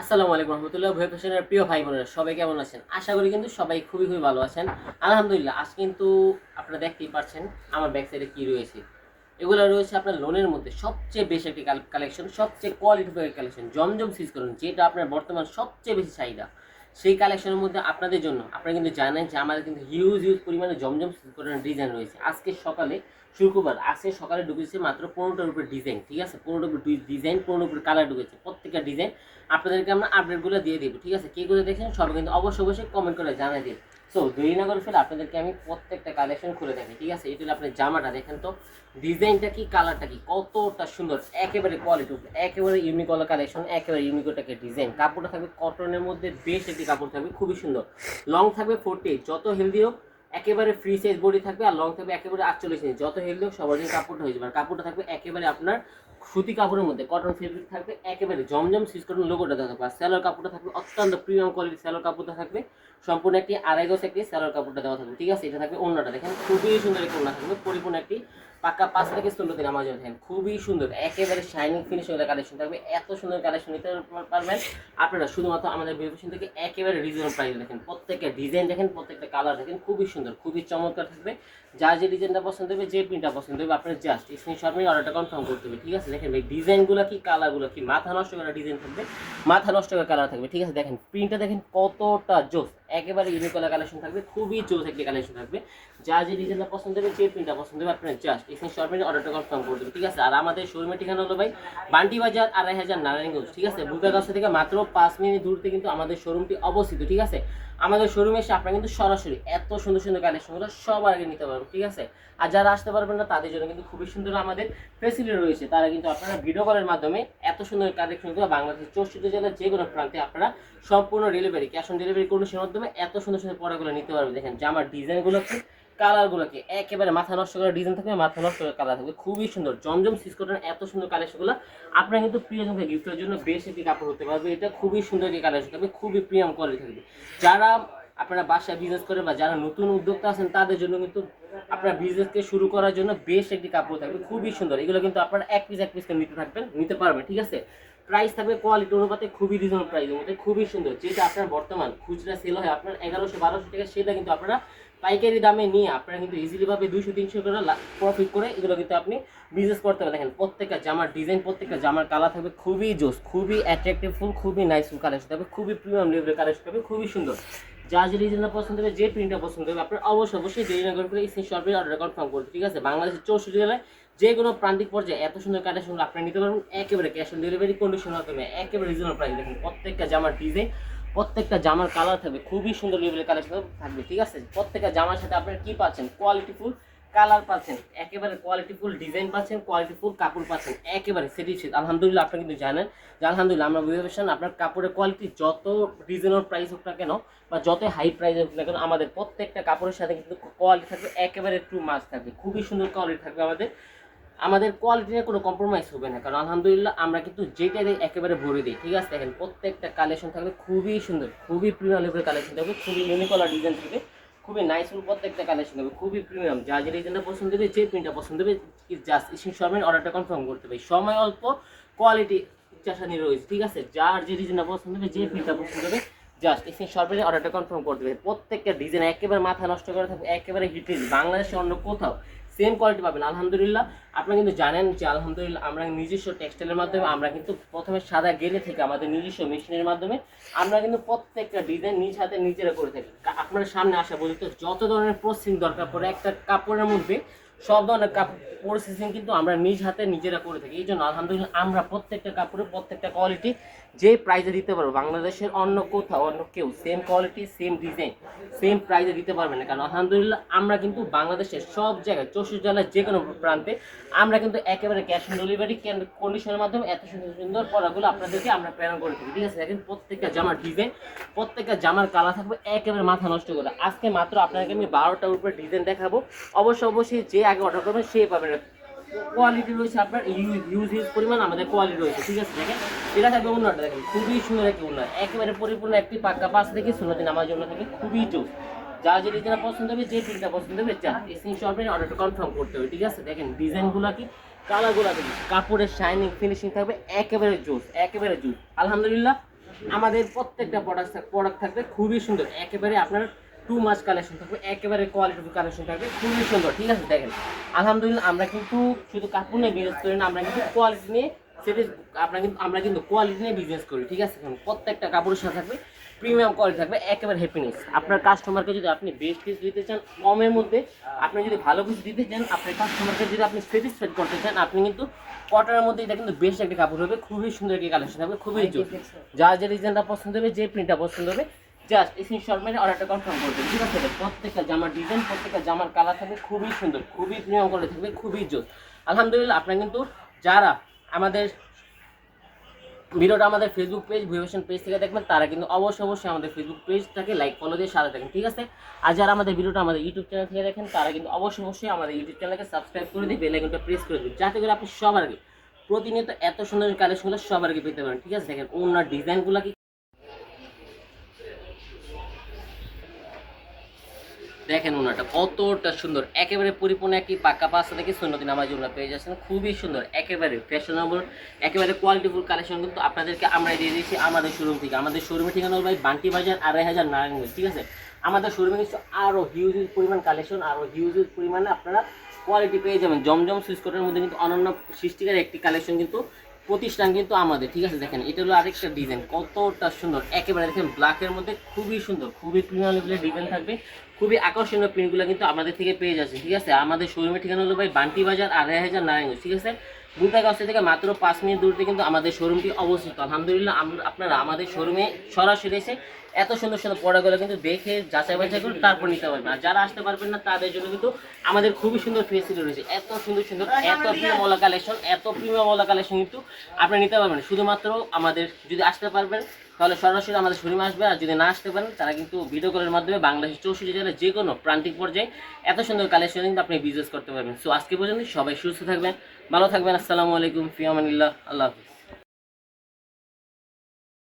আসসালামু আলাইকুম রহমতুল্লাহ, ভয় ফ্যাশনের প্রিয় ভাই বোনেরা সবাই কেমন আছেন? আশা করি কিন্তু সবাই খুবই খুবই ভালো আছেন। আলহামদুলিল্লাহ, আজ কিন্তু আপনারা দেখতেই পাচ্ছেন আমার ব্যাক সাইডে কী রয়েছে। এগুলো রয়েছে আপনার লোনের মধ্যে সবচেয়ে বেশি একটি কালেকশন সবচেয়ে কোয়ালিটি কালেকশন জমজম সিজ করুন, যেটা আপনার বর্তমান সবচেয়ে বেশি চাহিদা। সেই কালেকশনের মধ্যে আপনাদের জন্য, আপনারা কিন্তু জানেন যে আমাদের কিন্তু হিউজ হিউজ পরিমাণে জমজম সিজ করার ডিজাইন রয়েছে। আজকে সকালে শুক্রবার, আজকে সকালে ঢুকেছে মাত্র পনেরোটার উপরে ডিজাইন ঠিক আছে? পনেরোটার উপরে ডিজাইন পনেরোর উপরে কালার ঢুকেছে। প্রত্যেকটা ডিজাইন আপনাদেরকে আমরা আপডেটগুলো দিয়ে দেবো, ঠিক আছে? কে করে দেখেন সবাই কিন্তু অবশ্যই অবশ্যই কমেন্ট করে জানাই দিন। সো দেরি না করে ফেলে আপনাদেরকে আমি প্রত্যেকটা কালেকশন খুলে দেখি ঠিক আছে? এটা আপনার জামাটা দেখেন তো ডিজাইনটা কি কালারটা কি, কতটা সুন্দর, একেবারে কোয়ালিটি একেবারে ইউনিক কালেকশন একেবারে ইউনিক একটা ডিজাইন কাপড়টা থাকবে কটনের মধ্যে, বেশ একটি কাপড় থাকবে, খুবই সুন্দর। লং থাকবে ফোরটি যত হেলদি হোক একেবারে ফ্রি সাইজ বডি থাকবে আর লং থাকবে একেবারে আটচল্লিশ ইঞ্চি যত হেলদি হোক, সবার জন্য কাপড়টা হয়ে যাবে। আর কাপড়টা থাকবে একেবারে আপনার সুতি কাপড়ের মধ্যে। কটন ফেব্রিক থাকবে একেবারে। জমজম সিজ কটন লোগোটা থাকবে আর স্যালোর কাপড়টা থাকবে অত্যন্ত প্রিমিয়াম কোয়ালিটির স্যালোর কাপড়টা থাকবে। সম্পূর্ণ একটি আড়াই গজ একটি স্যালোর কাপড়টা দেওয়া থাকবে। ঠিক আছে? এটা থাকবে অন্যটা দেখেন, খুবই সুন্দর একটি ওড়না থাকবে। পরিপূর্ণ একটি পাক্কা পাঁচ থেকে ষোলো দিন আমার দেখেন খুবই সুন্দর। একেবারে শাইনিং ফিনিশ ফিনিশিং কালেকশন থাকবে। এত সুন্দর কালেকশন নিতে পারবেন আপনারা। শুধুমাত্র আমাদের বিভূষণ থেকে একেবারে রিজনেবল প্রাইস দেখেন। প্রত্যেকটা ডিজাইন দেখেন, প্রত্যেকটা কালার দেখেন। খুবই সুন্দর। খুবই চমৎকার থাকবে। যা যে ডিজাইনটা পছন্দ হবে, যে প্রিন্টটা পছন্দ হবে আপনার জাস্ট স্ক্রিনশট নিয়ে অর্ডারটা কনফার্ম করতে হবে, ঠিক আছে? দেখেন ভাই, ডিজাইনগুলো কি কালারগুলো কি? মাথা নষ্ট করা ডিজাইন থাকবে, মাথা নষ্ট করা কালার থাকবে, ঠিক আছে? দেখেন প্রিন্টটা দেখেন কতটা জোস। একেবারে ইউনিক কালার কালেকশন থাকবে, খুবই জোস একটি কালেকশন থাকবে। যা যে ডিজাইনটা পছন্দ হবে, যে প্রিন্টটা পছন্দ হবে, আপনার জাস্ট স্ক্রিনশট নিয়ে অর্ডারটা কনফার্ম করে দেবে ঠিক আছে? আর আমাদের শোরুমের ঠিকানা হলো ভাই বান্টি বাজার আড়াই হাজার নারায়ণগঞ্জ, ঠিক আছে? বুকাগাছ থেকে মাত্র পাঁচ মিনিট দূরতে কিন্তু আমাদের শোরুমটি অবস্থিত, ঠিক আছে? আমাদের শোরুমে এসে আপনারা কিন্তু সরাসরি এত সুন্দর সুন্দর কালেকশনগুলো সবার আগে নিতে পারবেন, ঠিক আছে? আর যারা আসতে পারবেন না, তাদের জন্য কিন্তু খুবই সুন্দর আমাদের ফেসিলিটি রয়েছে। তারা কিন্তু আপনারা ভিডিও কলের মাধ্যমে এত সুন্দর কালেকশনগুলো বাংলাদেশের চৌষট্টি জেলার যে কোনো প্রান্তে আপনারা সম্পূর্ণ ডেলিভারি ক্যাশ অন ডেলিভারি কোনো কন্ডিশনের মাধ্যমে এত সুন্দর সুন্দর পড়াগুলো নিতে পারবে। দেখেন, জামার ডিজাইনগুলো কি কালারগুলোকে একেবারে মাথা নষ্ট করা ডিজাইন থাকবে, মাথা নষ্ট করা কালার থাকবে। খুবই সুন্দর, জমজম সিসকটন এত সুন্দর কালেকশনগুলো। আপনারা কিন্তু প্রিয়জনকে গিফটের জন্য বেশ একটি কাপড় হতে পারবে। এটা খুবই সুন্দর একটি কালেকশন থাকবে, খুবই প্রিয়াম কোয়ালিটি থাকবে। যারা আপনারা বাসায় বিজনেস করে বা যারা নতুন উদ্যোক্তা আছেন, তাদের জন্য কিন্তু আপনার বিজনেসকে শুরু করার জন্য বেশ একটি কাপড় থাকবে। খুবই সুন্দর, এগুলো কিন্তু আপনারা এক পিস এক পিস করে নিতে থাকবেন, নিতে পারবেন, ঠিক আছে? প্রাইস থাকবে কোয়ালিটি অনুপাতে খুবই রিজনেবল প্রাইস মধ্যে খুবই সুন্দর। যেটা আপনার বর্তমান খুচরা সেল হয় আপনার এগারোশো, বারোশো টাকা, সেটা কিন্তু আপনারা পাইকারি দামে নিয়ে আপনারা কিন্তু ইজিলিভাবে দুইশো, তিনশো করে প্রফিট করে এগুলো কিন্তু আপনি বিজনেস করতে পারেন দেখেন, প্রত্যেকটা জামার ডিজাইন প্রত্যেকটা জামার কালার থাকবে খুবই জোস, খুবই অ্যাট্রাক্টিভ ফুল খুবই নাইস ফুল কালেকশন থাকবে, খুবই প্রিমিয়াম লেভেলের কালেকশন থাকবে, খুবই সুন্দর। যা যে ডিজাইনটা পছন্দ হবে, যে প্রিন্টটা পছন্দ হবে, আপনার অবশ্যই অবশ্যই দেরি করে স্ক্রিন শর্টের অর্ডার কনফার্ম করুন, ঠিক আছে? বাংলাদেশের চৌষট্টি জেলায় যে কোনো প্রান্তিক পর্যায়ে এত সুন্দর কালেকশন আপনারা নিতে পারবেন। একেবারে ক্যাশ অন ডেলিভারি কন্ডিশন হবে, একেবারে রিজনেবল প্রাইস দেখুন, প্রত্যেকটা জামার ডিজাইন প্রত্যেকটা জামার কালার থাকবে, খুবই সুন্দর লেভেলের কালেকশন থাকবে, ঠিক আছে? প্রত্যেকটা জামার সাথে আপনারা কি পাচ্ছেন? কোয়ালিটিফুল কালার পাচ্ছেন, একেবারে কোয়ালিটিফুল ডিজাইন পাচ্ছেন কোয়ালিটিফুল কাপড় পাচ্ছেন, একেবারে সেটিফিড আলহামদুলিল্লাহ, আপনি কিন্তু জানেন যে আলহামদুলিল্লাহ আমরা বুঝতে পারছেন আপনার কাপড়ের কোয়ালিটি যত রিজনেবল প্রাইস হোক না কেন, বা যত হাই প্রাইস হোক না কেন, আমাদের প্রত্যেকটা কাপড়ের সাথে কিন্তু কোয়ালিটি থাকবে, একেবারে টু মাছ থাকবে। খুবই সুন্দর কোয়ালিটি থাকবে আমাদের। আমাদের কোয়ালিটি নিয়ে কোনো কম্প্রোমাইজ হবে না, কারণ আলহামদুলিল্লাহ আমরা কিন্তু যেটা দিই একেবারে ভরে দিই, ঠিক আছে? দেখেন, প্রত্যেকটা কালেকশন থাকবে, খুবই সুন্দর, খুবই প্রিমিয়াম লেভেলের কালেকশন থাকবে, খুবই ইউনিকলার ডিজাইন থাকবে। খুবই নাইস ফুল প্রত্যেকটা কালেকশন হবে, খুবই প্রিমিয়াম যা যে ডিজাইনটা পছন্দ হবে, যে প্রিন্টটা পছন্দ হবে জাস্ট ইসিং শর্মের অর্ডারটা কনফার্ম করতে হবে। সময় অল্প কোয়ালিটি ইচ্ছাশানি রয়েছে, ঠিক আছে? যার যে ডিজাইনটা পছন্দ হবে, যে প্রিন্টটা পছন্দ হবে জাস্ট ইসিং শর্মের অর্ডারটা কনফার্ম করতে হবে। প্রত্যেকটা ডিজাইন একেবারে মাথা নষ্ট করে থাকবে, একেবারে হিটেজ বাংলাদেশে অন্য কোথাও। সেম কোয়ালিটি পাবেন। আলহামদুলিল্লাহ, আপনারা কিন্তু জানেন যে আলহামদুলিল্লাহ আমরা নিজস্ব টেক্সটাইলের মাধ্যমে, আমরা কিন্তু প্রথমে সাদা গেলে থেকে আমাদের নিজস্ব মেশিনের মাধ্যমে, আমরা কিন্তু প্রত্যেকটা ডিজাইন নিজ হাতে নিজেরা করে থাকি। আপনার সামনে আসা পর্যন্ত যত ধরনের প্রসেসিং দরকার পড়ে, একটা কাপড়ের মধ্যে সব ধরনের কাপড় প্রসেসিং কিন্তু আমরা নিজ হাতে নিজেরা করে থাকি। এই জন্য আলহামদুলিল্লাহ আমরা প্রত্যেকটা কাপড়ের প্রত্যেকটা কোয়ালিটি যে প্রাইজে দিতে পারব, বাংলাদেশের অন্য কোথাও, অন্য কেউ same quality same design same প্রাইজে দিতে পারবে না। কারণ আলহামদুলিল্লাহ আমরা কিন্তু বাংলাদেশের সব জায়গায়, চৌষট্টি জেলার যে কোনো প্রান্তে আমরা কিন্তু একেবারে ক্যাশ অন ডেলিভারি কন্ডিশনের মাধ্যমে এত সুন্দর সুন্দর পড়াগুলো আপনাদেরকে আমরা প্রেরণ করে থাকি। ঠিক আছে? দেখেন প্রত্যেকটা জামার ডিজাইন প্রত্যেকটা জামার কালার থাকবে একেবারে মাথা নষ্ট করে। আজকে মাত্র আপনাকে আমি বারোটার উপরে ডিজাইন দেখাবো। অবশ্যই অবশ্যই যে আগে অর্ডার করবেন, সে পাবেন কোয়ালিটি রয়েছে আপনার ইউজ ইউজ পরিমাণ আমাদের কোয়ালিটি রয়েছে, ঠিক আছে? দেখেন, এটা থাকবে অন্যটা দেখেন, খুবই সুন্দর একটি উন্নয়ন, একেবারে পরিপূর্ণ একটি পাক্কা পাঁচ থেকে ষোলো দিন আমার জন্য থাকে খুবই জোর যা যে ডিজাইন পছন্দ হবে, যে প্রিন্টটা পছন্দ হবে, যা স্ক্রিন শপে অর্ডারটা কনফার্ম করতে হবে, ঠিক আছে? দেখেন ডিজাইনগুলো কি? কালারগুলো কি কাপড়ের শাইনিং ফিনিশিং থাকবে, একেবারে জোস একেবারে জোস। আলহামদুলিল্লাহ, আমাদের প্রত্যেকটা প্রোডাক্ট প্রোডাক্ট থাকবে, খুবই সুন্দর, একেবারে আপনার টু মাস কালেকশন থাকবে একেবারে কোয়ালিটি কালেকশন থাকবে খুবই সুন্দর ঠিক আছে? দেখেন আলহামদুলিল্লাহ আমরা কিন্তু শুধু কাপড় নিয়ে বিজনেস করি না আমরা কিন্তু কোয়ালিটি নিয়ে সেটি আমরা কিন্তু আমরা কিন্তু কোয়ালিটি নিয়ে বিজনেস করি ঠিক আছে? প্রত্যেকটা কাপড়ের সাথে থাকবে প্রিমিয়াম কোয়ালিটি থাকবে একেবারে হ্যাপিনেস আপনার কাস্টমারকে যদি আপনি বেস্ট কিছু দিতে চান কমের মধ্যে আপনি যদি ভালো কিছু দিতে চান আপনার কাস্টমারকে যদি আপনি স্যাটিসফাইড করতে চান আপনি কিন্তু কটনের মধ্যে এটা কিন্তু বেস্ট একটা কাপড় হবে খুবই সুন্দর একটি কালেকশন হবে খুবই জোর যা যে ডিজাইনটা পছন্দ হবে যে প্রিন্টটা পছন্দ হবে জাস্ট স্ক্রিনশট মেরে অর্ডারটা কনফার্ম করবেন ঠিক আছে? প্রত্যেকটা জামার ডিজাইন প্রত্যেকটা জামার কালার থাকবে খুবই সুন্দর, খুবই প্রিমিয়াম কোয়ালিটি থাকবে, খুবই জোর আলহামদুলিল্লাহ, আপনারা কিন্তু যারা আমাদের ভিডিওটা আমাদের ফেসবুক পেজ ভিভেশন পেজ থেকে দেখবেন, তারা কিন্তু অবশ্যই অবশ্যই আমাদের ফেসবুক পেজটাকে লাইক ফলো দিয়ে সাথে থাকেন, ঠিক আছে? আর যারা আমাদের ভিডিওটা আমাদের ইউটিউব চ্যানেল থেকে দেখেন, তারা কিন্তু অবশ্যই অবশ্যই আমাদের ইউটিউব চ্যানেলকে সাবস্ক্রাইব করে দিয়ে বেল আইকনটা প্রেস করে দিন যাতে করে আপনি সবার আগে প্রতিনিয়ত এত সুন্দর কালেকশনগুলো সবার আগে পেতে পারেন, ঠিক আছে? দেখেন, ওনার ডিজাইনগুলো কি দেখেন ওনাটা, কতটা সুন্দর। একেবারে পরিপূর্ণ একটি পাক্কা পাঁচটা থেকে সুন্নতি নামাজ ওনারা পেয়ে যাচ্ছেন। খুবই সুন্দর, একেবারে ফ্যাশনেবল একেবারে কোয়ালিটিফুল কালেকশন কিন্তু আপনাদেরকে আমরা দিয়ে দিয়েছি আমাদের শোরুম থেকে। আমাদের শোরুমের ঠিকানা হলো ভাই বান্টি বাজার আড়াই হাজার নারায়ণগঞ্জ, ঠিক আছে? আমাদের শোরুমে কিন্তু আরও হিউজ হিউজ পরিমাণ কালেকশন আরও হিউজ হিউজ পরিমাণে আপনারা কোয়ালিটি পেয়ে যাবেন। জমজম সুইচ সুইসকোটের মধ্যে কিন্তু অনন্য সৃষ্টিকার একটি কালেকশন কিন্তু প্রতিষ্ঠান কিন্তু আমাদের, ঠিক আছে? দেখেন, এটা হলো আরেকটা ডিজাইন কতটা সুন্দর। একেবারে দেখেন ব্ল্যাকের মধ্যে খুবই সুন্দর, খুবই প্রিমিয়াম লেভেলের ডিজাইন থাকবে। খুবই আকর্ষণীয় প্রিন্টগুলো কিন্তু আমাদের থেকে পেয়ে যাচ্ছে ঠিক আছে? আমাদের শোরুমের ঠিকানা হলো ভাই বান্টি বাজার, আড়াই হাজার নারায়ণগঞ্জ, ঠিক আছে? গুলতাগাছ থেকে মাত্র পাঁচ মিনিট দূরতে কিন্তু আমাদের শোরুমটি অবস্থিত। আলহামদুলিল্লাহ আপনারা আমাদের শোরুমে সরাসরি এসে এত সুন্দর সুন্দর প্রোডাক্টগুলো কিন্তু দেখে যাচাই বাছাই করে তারপর নিতে পারবেন। আর যারা আসতে পারবেন না, তাদের জন্য কিন্তু আমাদের খুবই সুন্দর ফেসিলিটি রয়েছে। এত সুন্দর সুন্দর, এত প্রিমিয়ামওয়ালা কালেকশন এত প্রিমিয়ামওয়ালা কালেকশন কিন্তু আপনি নিতে পারবেন। শুধুমাত্র আমাদের যদি আসতে পারবেন তাহলে সরাসরি আমাদের শোরুমে আসবে, আর যদি না আসতে পারেন, তারা কিন্তু ভিডিও কলের মাধ্যমে বাংলাদেশের চৌষট্টি জেলার যে কোনো প্রান্তিক পর্যায়ে এত সুন্দর কালেকশন কিন্তু আপনি বিজনেস করতে পারবেন। সো আজকে পর্যন্ত সবাই সুস্থ থাকবেন, ভালো থাকবেন। আসসালামু আলাইকুম ফিয়ামানিল্লাহ আল্লাহ হাফিজ।